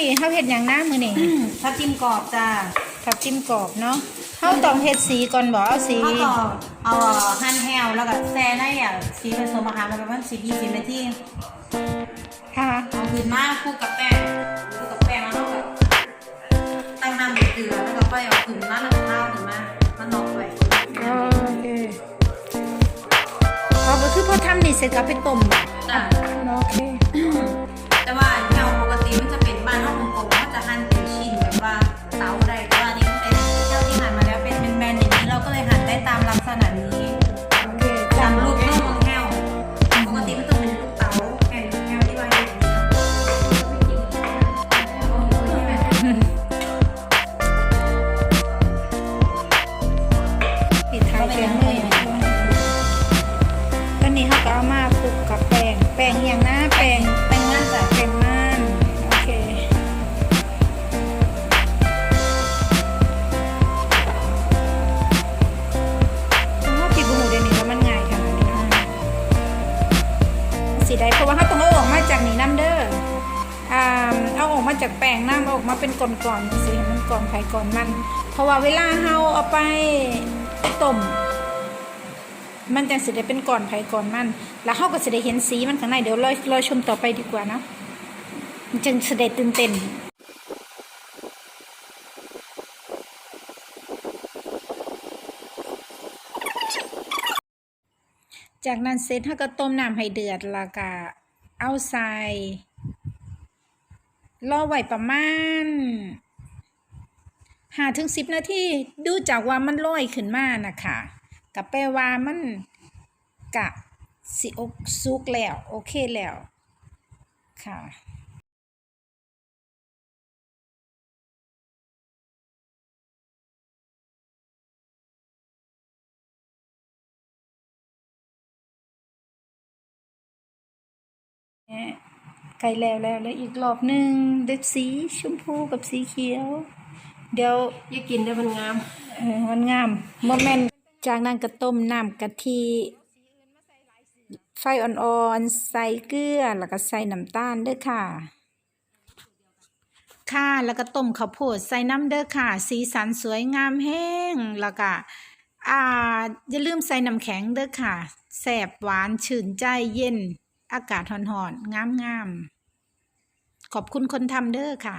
นี้เฮาเฮ็ดหยังนะมื้อนี้ทับทิมกรอบจ้าทับจิ้มกรอบเนาะเฮาต้องเฮ็ดสีก่อนบ่เอาสีข้าวต่อเอาหั่นแห้วแล้วก็แซ่ในอะสีผสมอาหารมาประมาณสิบยี่สิบนาทีค่ะเอาขึ้นมาคลุกกับแป้งคลุกกับแป้งแล้วก็แบบตั้งน้ำเดือดแล้วก็ค่อยเอาขึ้นมาแล้วก็ข้าวขึ้นมามันนอกไว้โอเคเอาก็คือพอทำนี่เสร็จก็ไปต้มบ่จ้าโอเคแต่ว่า ปิดท้ายงเลยตอนนี้เขาก็เอามาคลุกกับแป้ง แป้งอหย่างนะแป้งเป็นงั้นจ้ะแป้งมันโอเคถ้าปิดบุหูเดี๋ยวนี้แล้วมันง่ายขนาดนี้นะสีใดเพราะว่าเขาต้องเอาออกมาจากนี่น้ำเด้ออ่าเอาออกมาจากแป้งน้ำเอาออกมาเป็นก้อนๆสิให้มันก่อนไผ่ก่อนมัน เพราะว่าเวลาเราเอาไปต้ม มันจะสิได้เป็นก่อนไผ่ก่อนมัน แล้วเขาก็สิได้เห็นสีมันข้างในเดี๋ยวรอรอชมต่อไปดีกว่านะมันจึงสิได้ตื่นเต้นจากนั้นเสร็จเขาก็ต้มน้ำให้เดือดแล้วก็เอาใส่รอไว้ประมาณหาถึงสิบนาทีดูจากว่ามันลอยขึ้นมานะคะ กับแปลว่ามันกะสิอกสุกแล้ว โอเคแล้ว ค่ะเนี่ยไก่แล้วแล้วแล้วอีกรอบหนึ่งเด็ดสีชมพูกับสีเขียว เดี๋ยวอย่ากินได้มันงาม เออมันงามโมเมนต์ จากนั้นก็ต้มน้ำกะทิไฟอ่อนๆ ใส่เกลือ แล้วก็ใส่น้ำตาลเด้อค่ะ ค่ะ แล้วก็ต้มข้าวโพดใส่น้ำเด้อค่ะ สีสันสวยงามแห้ง แล้วก็อ่าอย่าลืมใส่น้ำแข็งเด้อค่ะ แสบหวานชื่นใจเย็น อากาศห่อนๆ งามๆ ขอบคุณคนทำเด้อค่ะ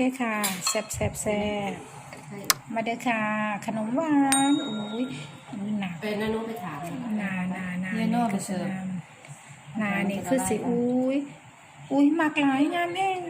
เคค่ะแซ่บแซ่บแซ่บมาเด้อค่ะ ขนมหวานอุ้ยอุ้ยหนาเป็นนานุไปถามนานานาเรียนนอกไปเสิร์ฟนานี่คือสิอุ้ยอุ้ยมากหลายงามแห้ง